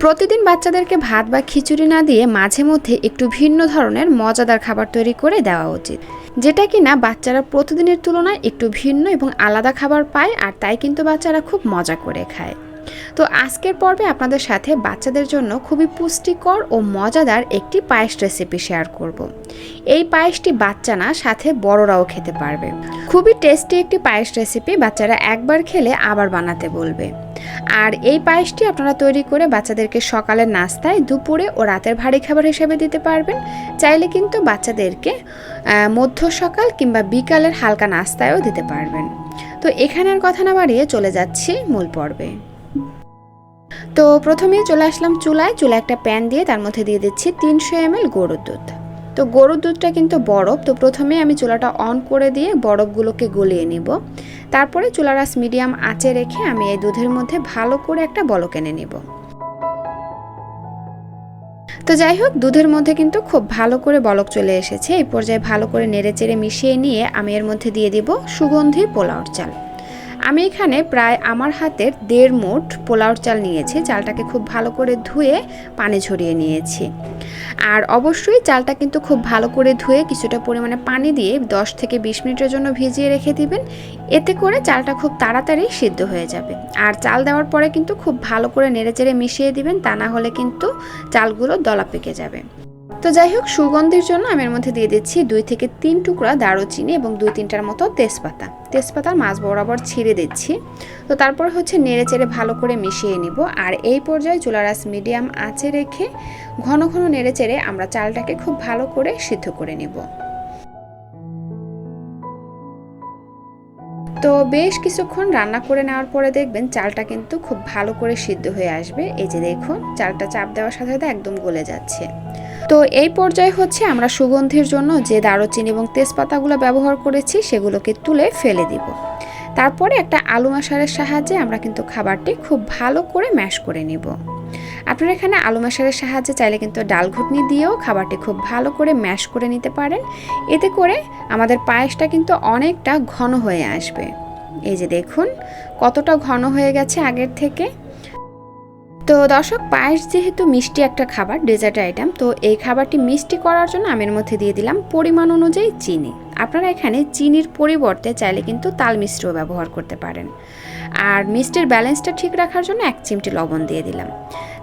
প্রতিদিন বাচ্চাদেরকে ভাত বা খিচুড়ি না দিয়ে মাঝে মধ্যে একটু ভিন্ন ধরনের মজাদার খাবার তৈরি করে দেওয়া উচিত। যেটা কি না বাচ্চারা প্রতিদিনের তুলনায় একটু ভিন্ন এবং আলাদা খাবার পায় আর তাই কিন্তু বাচ্চারা খুব মজা করে খায়। তো আজকের পর্বে আপনাদের সাথে বাচ্চাদের জন্য খুবই পুষ্টিকর ও মজাদার একটি পায়েস রেসিপি শেয়ার করব। এই পায়েসটি বাচ্চা না, সাথে বড়রাও খেতে পারবে। খুবই টেস্টি একটি পায়েস রেসিপি বাচ্চারা একবার খেলে আবার বানাতে বলবে। আর এই পায়েসটি আপনারা তৈরি করে বাচ্চাদেরকে সকালের নাস্তায়, দুপুরে ও রাতের ভারী খাবার হিসেবে দিতে পারবেন। চাইলে কিন্তু বাচ্চাদেরকে মধ্য সকাল কিংবা বিকালের হালকা নাস্তায়ও দিতে পারবেন। তো এখানের কথা না বাড়িয়ে চলে যাচ্ছি মূল পর্বে। তো প্রথমেই চলে আসলাম চুলায়। চুলা একটা প্যান দিয়ে তার মধ্যে দিয়ে দিচ্ছি তিনশো এম এল গরুর দুধ। তো গরুর দুধটা কিন্তু বরফ, তো প্রথমে আমি চুলাটা অন করে দিয়ে বরফগুলোকে গলিয়ে নিব। তারপরে চুলার আঁচ মিডিয়াম আঁচে রেখে আমি এই দুধের মধ্যে ভালো করে একটা বলক এনে নেব। তো যাই হোক, দুধের মধ্যে কিন্তু খুব ভালো করে বলক চলে এসেছে। এই পর্যায়ে ভালো করে নেড়ে চেড়ে মিশিয়ে নিয়ে আমি এর মধ্যে দিয়ে দিব সুগন্ধি পোলাওর চাল। আমি এখানে প্রায় আমার হাতের দেড় মোট পোলাওর চাল নিয়েছি। চালটাকে খুব ভালো করে ধুয়ে পানি ঝরিয়ে নিয়েছি। আর অবশ্যই চালটা কিন্তু খুব ভালো করে ধুয়ে কিছুটা পরিমাণে পানি দিয়ে 10 থেকে বিশ মিনিটের জন্য ভিজিয়ে রেখে দিবেন। এতে করে চালটা খুব তাড়াতাড়ি সিদ্ধ হয়ে যাবে। আর চাল দেওয়ার পরে কিন্তু খুব ভালো করে নেড়েচেড়ে মিশিয়ে দিবেন, তা না হলে কিন্তু চালগুলো দলা পেকে যাবে। তো যাই হোক, সুগন্ধির জন্য আমি এর মধ্যে দিয়ে দিচ্ছি দুই থেকে তিন টুকরা দারুচিনি এবং দুই তিনটার মতো তেজপাতা। তেজপাতার মাছ বরাবর ছিঁড়ে দিচ্ছি। তো তারপর হচ্ছে নেড়ে চেড়ে ভালো করে মিশিয়ে নিব। আর এই পর্যায়ে চুলার আঁচ মিডিয়াম আঁচে রেখে ঘন ঘন নেড়ে চেড়ে আমরা চালটাকে খুব ভালো করে সিদ্ধ করে নিব। তো বেশ কিছুক্ষণ রান্না করে নেওয়ার পরে দেখবেন চালটা কিন্তু খুব ভালো করে সিদ্ধ হয়ে আসবে। এই যে দেখুন, চালটা চাপ দেওয়ার সাথে সাথে একদম গলে যাচ্ছে। তো এই পর্যায়ে হচ্ছে আমরা সুগন্ধির জন্য যে দারুচিনি এবং তেজপাতাগুলো ব্যবহার করেছি সেগুলোকে তুলে ফেলে দিব। তারপরে একটা আলু মাসারের সাহায্যে আমরা কিন্তু খাবারটি খুব ভালো করে ম্যাশ করে নিব। আপনারা এখানে আলু মাসারের সাহায্যে চাইলে কিন্তু ডাল ঘুটনি দিয়েও খাবারটি খুব ভালো করে ম্যাশ করে নিতে পারেন। এতে করে আমাদের পায়েসটা কিন্তু অনেকটা ঘন হয়ে আসবে। এই যে দেখুন, কতটা ঘন হয়ে গেছে আগের থেকে। তো দর্শক, পায়েস যেহেতু মিষ্টি একটা খাবার ডেজার্ট আইটেম তো এই খাবারটি মিষ্টি করার জন্য আমের মধ্যে দিয়ে দিলাম পরিমাণ অনুযায়ী চিনি। আপনারা এখানে চিনির পরিবর্তে চাইলে কিন্তু তাল মিষ্টিও ব্যবহার করতে পারেন। আর মিষ্টির ব্যালেন্সটা ঠিক রাখার জন্য এক চিমটি লবণ দিয়ে দিলাম।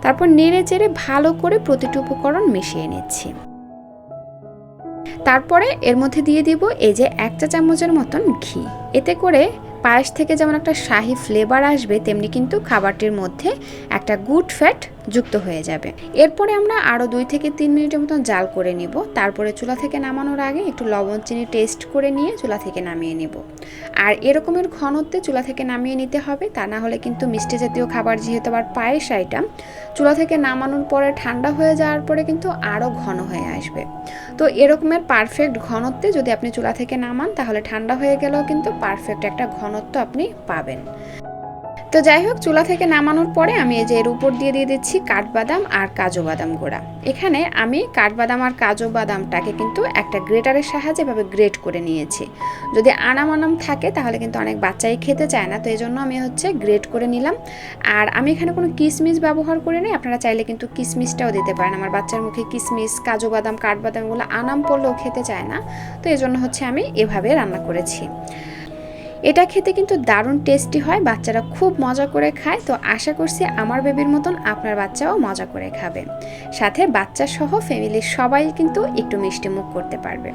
তারপর নেড়ে চেড়ে ভালো করে প্রতিটি উপকরণ মিশিয়ে নিচ্ছি। তারপরে এর মধ্যে দিয়ে দিব এই যে এক চা চামচের মতন ঘি। এতে করে পায়েস থেকে যেমন একটা শাহি ফ্লেভার আসবে তেমনি কিন্তু খাবারটির মধ্যে একটা গুড ফ্যাট যুক্ত হয়ে যাবে। এরপরে আমরা আরও দুই থেকে তিন মিনিটের মতন জাল করে নিব। তারপরে চুলা থেকে নামানোর আগে একটু লবণ, চিনি টেস্ট করে নিয়ে চুলা থেকে নামিয়ে নিব। আর এরকমের ঘনত্বে চুলা থেকে নামিয়ে নিতে হবে। তা না হলে কিন্তু মিষ্টি জাতীয় খাবার, যেহেতু আবার পায়েস আইটেম চুলা থেকে নামানোর পরে ঠান্ডা হয়ে যাওয়ার পরে কিন্তু আরও ঘন হয়ে আসবে। তো এরকমের পারফেক্ট ঘনত্বে যদি আপনি চুলা থেকে নামান, তাহলে ঠান্ডা হয়ে গেলেও কিন্তু পারফেক্ট একটা ঘনত্ব আপনি পাবেন। তো যাই হোক, চুলা থেকে নামানোর পরে আমি এই যে এর উপর দিয়ে দিয়ে দিচ্ছি কাঠবাদাম আর কাজু বাদাম গোড়া। এখানে আমি কাঠবাদাম আর কাজু বাদামটাকে কিন্তু একটা গ্রেটারের সাহায্যে এভাবে গ্রেট করে নিয়েছি। যদি আনাম আনাম থাকে, তাহলে কিন্তু অনেক বাচ্চাই খেতে চায় না, তো এই জন্য আমি হচ্ছে গ্রেট করে নিলাম। আর আমি এখানে কোনো কিশমিশ ব্যবহার করে নিই, আপনারা চাইলে কিন্তু কিশমিশটাও দিতে পারেন। আমার বাচ্চার মুখে কিশমিশ কাজু বাদাম কাঠবাদাম এগুলো আনাম পড়লেও খেতে চায় না, তো এই জন্য হচ্ছে আমি এভাবে রান্না করেছি। এটা খেতে কিন্তু দারুণ টেস্টি হয়, বাচ্চারা খুব মজা করে খায়। তো আশা করছি আমার বেবির মতন আপনার বাচ্চাও মজা করে খাবে। সাথে বাচ্চা সহ ফ্যামিলির সবাই কিন্তু একটু মিষ্টি মুখ করতে পারবে।